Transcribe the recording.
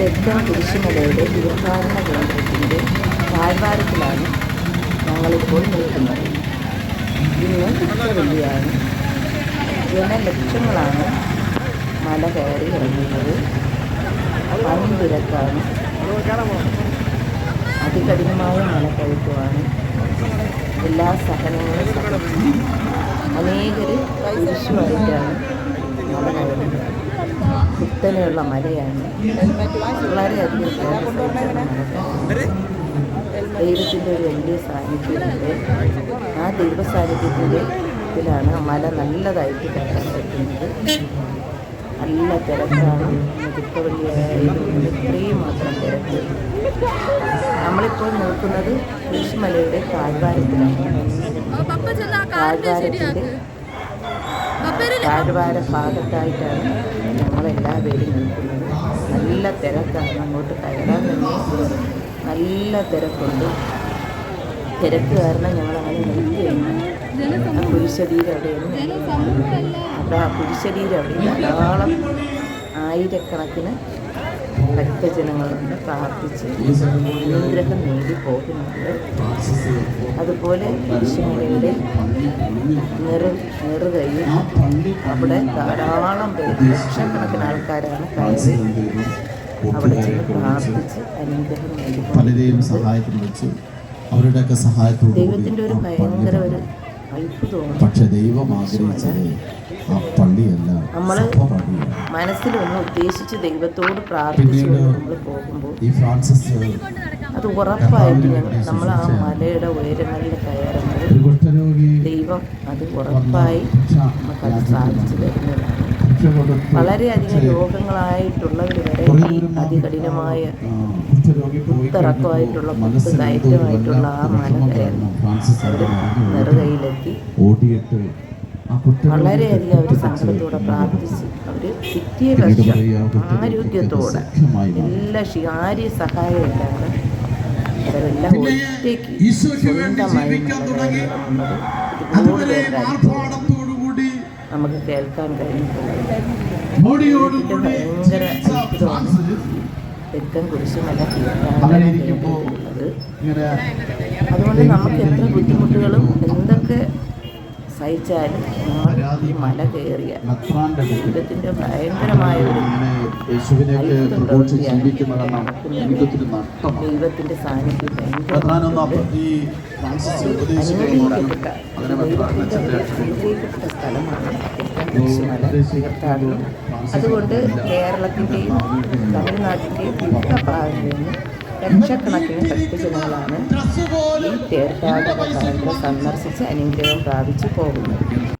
തെക്കൻ കുരിശുമലയുടെ തീർത്ഥാടന കേന്ദ്രത്തിന്റെ താഴ്വാരത്തിലാണ് ഞങ്ങളിപ്പോൾ നിൽക്കുന്നത്. ഇന്ന് ഉച്ചവെള്ളിയാണ്. ജനലക്ഷങ്ങളാണ് മല കയറി ഇറങ്ങുന്നത്. വൻ തിരക്കാണ് അതികഠിനമായ മലക്കയറ്റമാണ് എല്ലാ സഹനങ്ങളും അനേകർ കയറുന്നത് കുത്തനെയുള്ള മലയാണ്. വളരെയധികം ദൈവത്തിന്റെ ഒരു വലിയ സാന്നിധ്യമുണ്ട് ആ ദൈവ സാന്നിധ്യത്തിന്റെ ഇതിലാണ് മല നല്ലതായിട്ട് കയറാൻ പറ്റുന്നത്. നല്ല തിരക്കാണ്. ദുഃഖവള്ളിയായതുകൊണ്ട് ഇത്രയും മാത്രം തിരക്ക്. നമ്മളിപ്പോൾ നോക്കുന്നത് കൃഷിമലയുടെ താഴ്വാരത്തിലാണ്. താഴ്വാരത്തിന്റെ താഴ്വാര ഭാഗത്തായിട്ടാണ് ഞങ്ങളെല്ലാവരും നിൽക്കുന്നത്. നല്ല തിരക്കാണ് അങ്ങോട്ട് കയറാൻ തന്നെ. നല്ല തിരക്കുണ്ട്. തിരക്ക് കാരണം ഞങ്ങളങ്ങനെ നിൽക്കുകയാണ്. ആ കുരിശടീരം അവിടെയാണ് അവിടെ ആ കുരിശടീരം അവിടെ ധാരാളം ആയിരക്കണക്കിന് ഭക്തജനങ്ങളുണ്ട് പ്രാർത്ഥിച്ച് അനുഗ്രഹം നേടി പോകുന്നുണ്ട്. അതുപോലെ കുരിശുമലയുടെ നിറ നിറുകയും അവിടെ ധാരാളം പേര് ലക്ഷക്കണക്കിന് ആൾക്കാരാണ് കയറി അവിടെ ചെന്ന് പ്രാർത്ഥിച്ച് അനുഗ്രഹം നേടി പലരെയും സഹായത്തിന് വെച്ചു അവരുടെയൊക്കെ സഹായത്തോടു ദൈവത്തിന്റെ ഒരു ഭയങ്കര ഒരു അത്ഭുതമാണ്. പക്ഷെ ദൈവം ആഗ്രഹിച്ചത് ആ പള്ളിയല്ല പള്ളിയാണ്. മനസ്സിലൊന്ന് ഉദ്ദേശിച്ച് ദൈവത്തോട് പ്രാർത്ഥിച്ചുകൊണ്ട് നമ്മൾ പോകുമ്പോൾ അത് ഉറപ്പായിട്ട് ഞങ്ങൾ നമ്മൾ ആ മലയുടെ ഉയരങ്ങളിൽ കയറുമ്പോൾ ദൈവം അത് ഉറപ്പായി നമുക്കത് സാധിച്ചു തരുന്നതാണ്. വളരെയധികം രോഗങ്ങളായിട്ടുള്ളവർ വരെ ഈ അതികഠിനമായ ഉത്തറക്കമായിട്ടുള്ള കുത്തിറക്കമായിട്ടുള്ള ഒരു കുത്തുകയറ്റമായിട്ടുള്ള ആ മല കയറി. നെറുകയിലെത്തി. വളരെയധികം അവർ സങ്കടത്തോടെ പ്രാർത്ഥിച്ച് അവർ പിന്നീട് വർഷം ആരോഗ്യത്തോടെ എല്ലാ ശികാരി സഹായം ഇല്ലാതെ അവരെല്ലാം ഒറ്റയ്ക്ക് സ്വന്തമായി ആർഭാടത്തോടുകൂടി നമുക്ക് കേൾക്കാൻ കഴിഞ്ഞിട്ടുണ്ട് ഭയങ്കര അത്ഭുതമാണ് തെക്കൻ കുരിശുമല അതുകൊണ്ട് നമുക്ക് എത്ര ബുദ്ധിമുട്ടുകളും എന്തൊക്കെ സഹിച്ചാലും ഈ മല കയറിയ ജീവിതത്തിന്റെ ഭയങ്കരമായ ഒരു ദൈവത്തിന്റെ സാന്നിധ്യം അനുഗ്രഹിക്കപ്പെട്ട സ്ഥലമാണ് മല തീർത്ഥാടനം. അതുകൊണ്ട് കേരളത്തിന്റെയും തമിഴ്നാട്ടിന്റെയും വിവിധ ഭാഗങ്ങളിൽ നിന്ന് ലക്ഷക്കണക്കിന് ഭക്തജനങ്ങളാണ് ഈ തീർത്ഥാടന കേന്ദ്രം സന്ദർശിച്ച് അനുഗ്രഹം പ്രാപിച്ചു പോകുന്നത്.